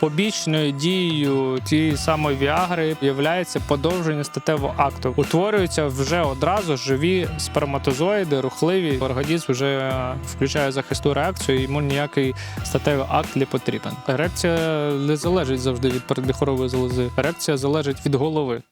Побічною дією тієї самої віагри є подовження статевого акту. Утворюються вже одразу живі сперматозоїди, рухливі. Організм вже включає захисту реакцію, йому ніякий статевий акт не потрібен. Ерекція не залежить завжди від передміхорової залози. Ерекція залежить від голови.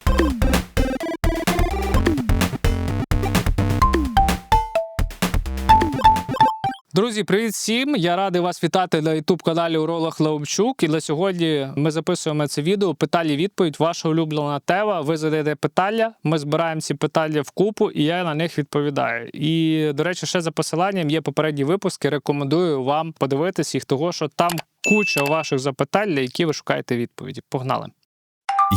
Друзі, привіт всім! Я радий вас вітати на youtube каналі Уролог Леомчук. І на сьогодні ми записуємо це відео. Питання відповідь. Ваша улюблена тема. Ви задаєте питання. Ми збираємо ці питання в купу, і я на них відповідаю. І до речі, ще за посиланням є попередні випуски. Рекомендую вам подивитись їх, того що там куча ваших запитань, на які ви шукаєте відповіді. Погнали!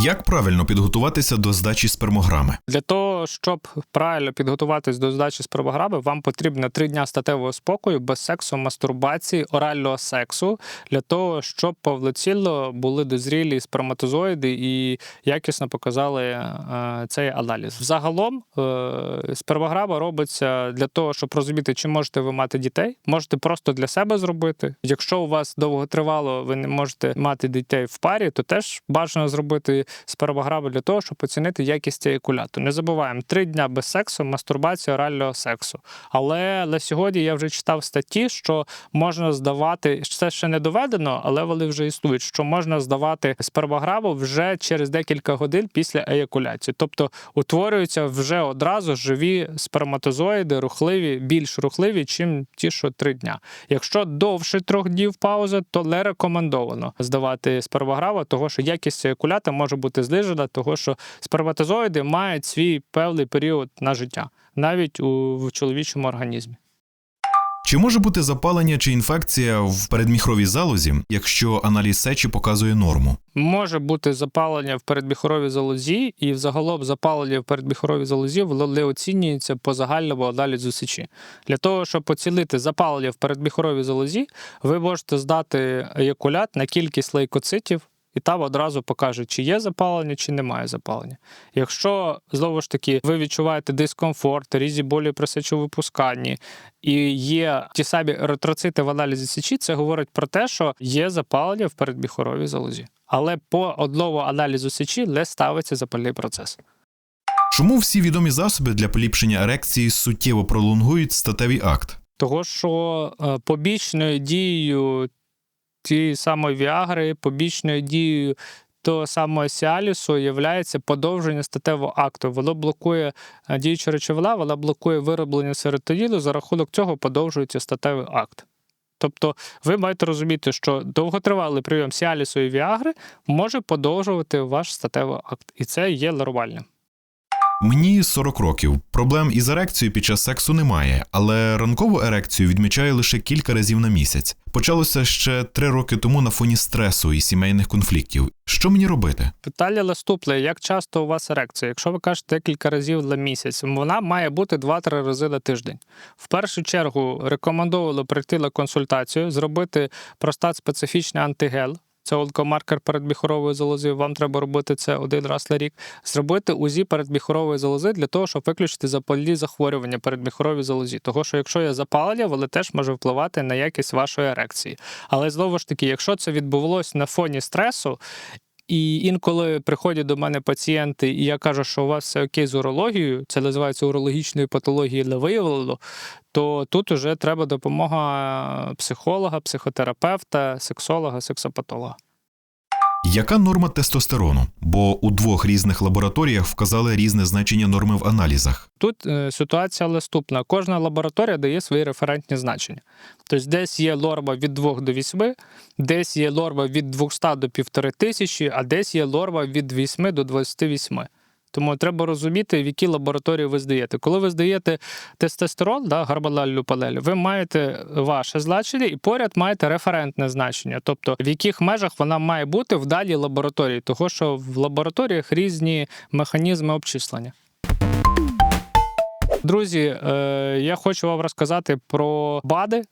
Як правильно підготуватися до здачі спермограми? Для того, щоб правильно підготуватись до здачі спермограми, вам потрібно три дня статевого спокою, без сексу, мастурбації, орального сексу, для того, щоб повноцінно були дозрілі сперматозоїди і якісно показали е, цей аналіз. Взагалом, е, спермограма робиться для того, щоб розуміти, чи можете ви мати дітей. Можете просто для себе зробити. Якщо у вас довготривало, ви не можете мати дітей в парі, то теж бажано зробити спермограму для того, щоб оцінити якість еякуляту. Не забуваємо три дня без сексу, мастурбація орального сексу. Але на сьогодні я вже читав статті, що можна здавати це ще не доведено, але вони вже існують. Що можна здавати спермограму вже через декілька годин після еякуляції. Тобто утворюються вже одразу живі сперматозоїди, рухливі, більш рухливі, чим ті, що три дня. Якщо довше трьох днів пауза, то не рекомендовано здавати спермограму, того що якість еякулята може бути знижена, того що сперматозоїди мають свій певний період на життя, навіть у в чоловічому організмі. Чи може бути запалення чи інфекція в передміхровій залозі, якщо аналіз сечі показує норму? Може бути запалення в передміхоровій залозі, і взагалом запалення в передміхоровій залозі не оцінюється по загальному аналізу сечі. Для того, щоб оцінити запалення в передміхоровій залозі, ви можете здати еякулят на кількість лейкоцитів. І там одразу покаже, чи є запалення, чи немає запалення. Якщо знову ж таки ви відчуваєте дискомфорт, різні болі при сечовипусканні, і є ті самі еритроцити в аналізі сечі, це говорить про те, що є запалення в передміхоровій залозі. Але по одному аналізу сечі не ставиться запальний процес. Чому всі відомі засоби для поліпшення ерекції суттєво пролонгують статевий акт? Того, що е, побічною дією тієї самої віагри, побічною дією того самого сіалісу є подовження статевого акту. Воно блокує е, діюча речовина, вона блокує вироблення серотоніну, за рахунок цього подовжується статевий акт. Тобто ви маєте розуміти, що довготривалий прийом сіалісу і віагри може подовжувати ваш статевий акт, і це є нормальним. Мені 40 років. Проблем із ерекцією під час сексу немає, але ранкову ерекцію відмічаю лише кілька разів на місяць. Почалося ще три роки тому на фоні стресу і сімейних конфліктів. Що мені робити? Питання наступне: як часто у вас ерекція? Якщо ви кажете декілька разів на місяць, вона має бути 2-3 рази на тиждень. В першу чергу рекомендовано прийти на консультацію, зробити простат специфічний антигел. Це онкомаркер передміхорової залози. Вам треба робити це один раз на рік. Зробити УЗІ передміхорової залози для того, щоб виключити запальні захворювання передміхоровій залозі. Того, що якщо є запалення, воно теж може впливати на якість вашої ерекції. Але знову ж таки, якщо це відбувалось на фоні стресу. І інколи приходять до мене пацієнти, і я кажу, що у вас все окей з урологією, це називається урологічною патологією не виявлено, то тут вже треба допомога психолога, психотерапевта, сексолога, сексопатолога. Яка норма тестостерону? Бо у двох різних лабораторіях вказали різне значення норми в аналізах. Тут е, ситуація наступна: кожна лабораторія дає свої референтні значення. Тобто, десь є лорба від 2 до 8, десь є лорба від 200 до 1500, а десь є лорба від 8 до 28. Тому треба розуміти, в які лабораторії ви здаєте. Коли ви здаєте тестостерон, да, гормональну панель, ви маєте ваше значення і поряд маєте референтне значення, тобто в яких межах вона має бути в даній лабораторії, того що в лабораторіях різні механізми обчислення. Друзі, е, я хочу вам розказати про БАДи.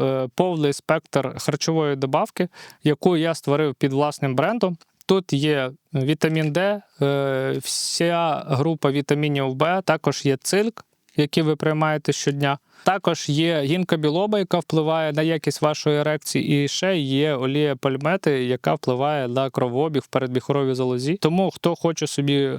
е, Повний спектр харчової добавки, яку я створив під власним брендом. Тут є вітамін Д, е, вся група вітамінів Б, також є цинк, які ви приймаєте щодня. Також є гінка білоба, яка впливає на якість вашої ерекції, і ще є олія пальмети, яка впливає на кровообіг в передбіхоровій залозі. Тому хто хоче собі е,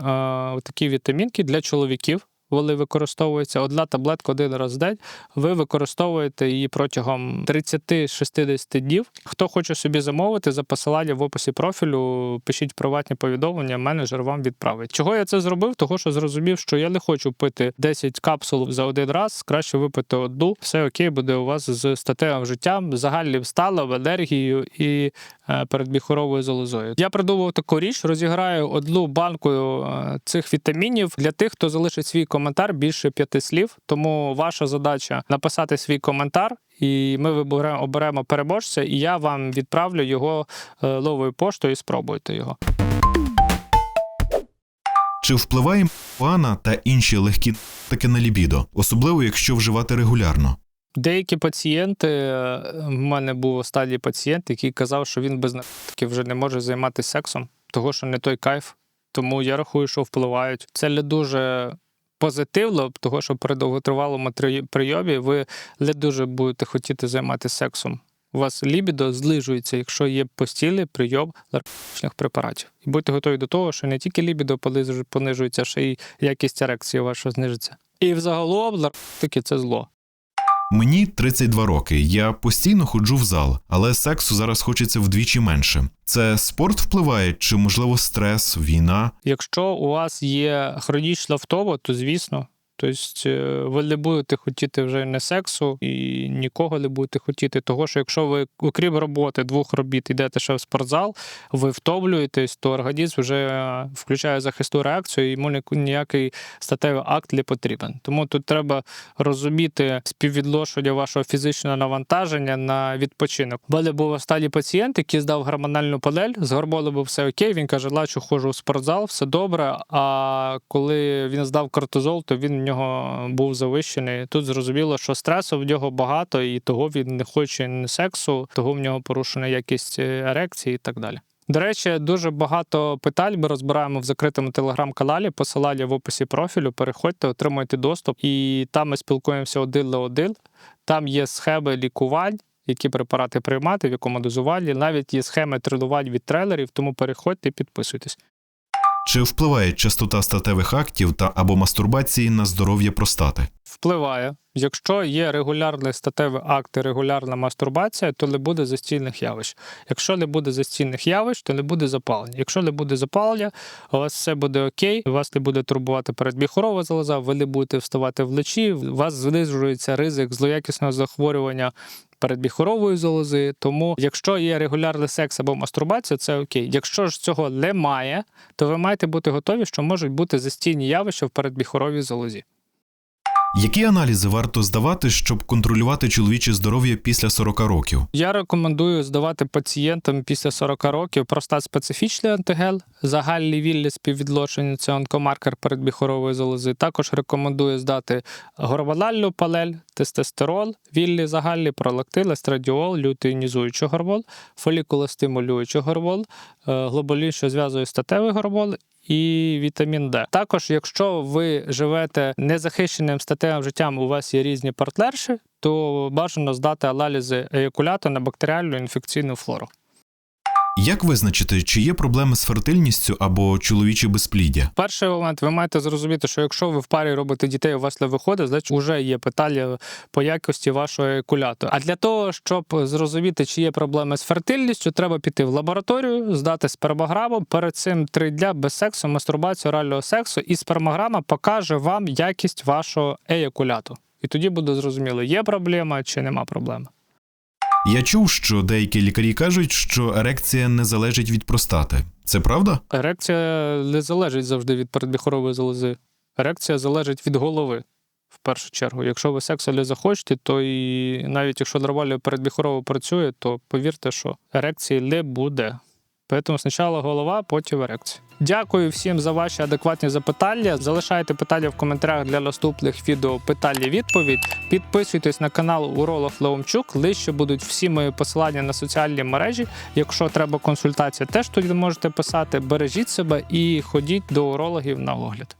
такі вітамінки для чоловіків. Вони використовуються одна таблетка один раз в день. Ви використовуєте її протягом 30-60 днів. Хто хоче собі замовити за посиланням в описі профілю, пишіть приватні повідомлення, менеджер вам відправить. Чого я це зробив? Того, що зрозумів, що я не хочу пити 10 капсул за один раз. Краще випити одну. Все окей, буде у вас з статевим життям, загальним станом, енергією і е, передбіхоровою залозою. Я придумав таку річ, розіграю одну банку е, цих вітамінів для тих, хто залишить свій коментар більше п'яти слів. Тому ваша задача написати свій коментар. І ми виберемо оберемо переможця, і я вам відправлю його е, новою поштою і спробуйте його. Чи впливає пана та інші легкі таки на лібідо, особливо якщо вживати регулярно? Деякі пацієнти, е, в мене був останній пацієнт, який казав, що він без наркотиків вже не може займатися сексом, того що не той кайф. Тому я рахую, що впливають. Це не дуже позитивно, того що при довготривалому три- прийомі ви не дуже будете хотіти займатися сексом. У вас лібідо злижується, якщо є постійний прийом наркотичних препаратів. І будьте готові до того, що не тільки лібідо пониж- понижується, ще й якість ерекції ваша знижиться. І взагалом наркотики це зло. Мені 32 роки. Я постійно ходжу в зал, але сексу зараз хочеться вдвічі менше. Це спорт впливає, чи можливо стрес, війна? Якщо у вас є хронічна втома, то звісно. Тобто е, ви не будете хотіти вже не сексу і нікого не будете хотіти. Того, що якщо ви, окрім роботи, двох робіт, йдете ще в спортзал, ви втомлюєтесь, то організм вже е, включає захисну реакцію, і йому ніякий статевий акт не потрібен. Тому тут треба розуміти співвідношення вашого фізичного навантаження на відпочинок. У мене був останній пацієнт, який здав гормональну панель, з гормоном все окей. Він каже, лачу ходжу в спортзал, все добре. А коли він здав кортизол, то він нього був завищений. Тут зрозуміло, що стресу в нього багато, і того він не хоче сексу, того в нього порушена якість е, ерекції і так далі. До речі, дуже багато питань ми розбираємо в закритому телеграм-каналі. Посилання в описі профілю. Переходьте, отримуйте доступ, і там ми спілкуємося один на один. Там є схеми лікувань, які препарати приймати, в якому дозуванні. Навіть є схеми тренувань від тренерів, тому переходьте і підписуйтесь. Чи впливає частота статевих актів та або мастурбації на здоров'я простати? Впливає. Якщо є регулярний статевий акт і регулярна мастурбація, то не буде застійних явищ. Якщо не буде застійних явищ, то не буде запалення. Якщо не буде запалення, у вас все буде окей, вас не буде турбувати передбіхорова залоза, ви не будете вставати вночі, у вас знижується ризик злоякісного захворювання передбіхорової залози. Тому, якщо є регулярний секс або мастурбація, це окей. Якщо ж цього немає, то ви маєте бути готові, що можуть бути застійні явища в передбіхоровій залозі. Які аналізи варто здавати, щоб контролювати чоловіче здоров'я після 40 років? Я рекомендую здавати пацієнтам після 40 років простат специфічний антигел, загальний вільний співвідношення, це онкомаркер передбіхорової залози. Також рекомендую здати гормональну панель, тестостерон, вільний загальний пролактин, естрадіол, лютеїнізуючий гормон, фолікулостимулюючий гормон, е, глобулін, що зв'язує статевий гормон. І вітамін Д. Також, якщо ви живете незахищеним статевим життям, у вас є різні партнерші, то бажано здати аналізи еякуляту на бактеріальну інфекційну флору. Як визначити, чи є проблеми з фертильністю або чоловіче безпліддя? Перший момент ви маєте зрозуміти, що якщо ви в парі робите дітей, у вас не виходить, значить вже є питання по якості вашого еякуляту. А для того, щоб зрозуміти, чи є проблеми з фертильністю, треба піти в лабораторію, здати спермограму. Перед цим три дня без сексу, мастурбацію, орального сексу, і спермограма покаже вам якість вашого еякуляту. І тоді буде зрозуміло, є проблема чи нема проблеми. Я чув, що деякі лікарі кажуть, що ерекція не залежить від простати. Це правда? Ерекція не залежить завжди від передбіхорової залози. Ерекція залежить від голови. В першу чергу, якщо ви сексу не захочете, то і навіть якщо нормально передбіхорово працює, то повірте, що ерекції не буде. Тому спочатку голова, потім ерекція. Дякую всім за ваші адекватні запитання. Залишайте питання в коментарях для наступних відео питання-відповідь. Підписуйтесь на канал Уролог Леомчук. Лише будуть всі мої посилання на соціальні мережі. Якщо треба консультація, теж тоді можете писати. Бережіть себе і ходіть до урологів на огляд.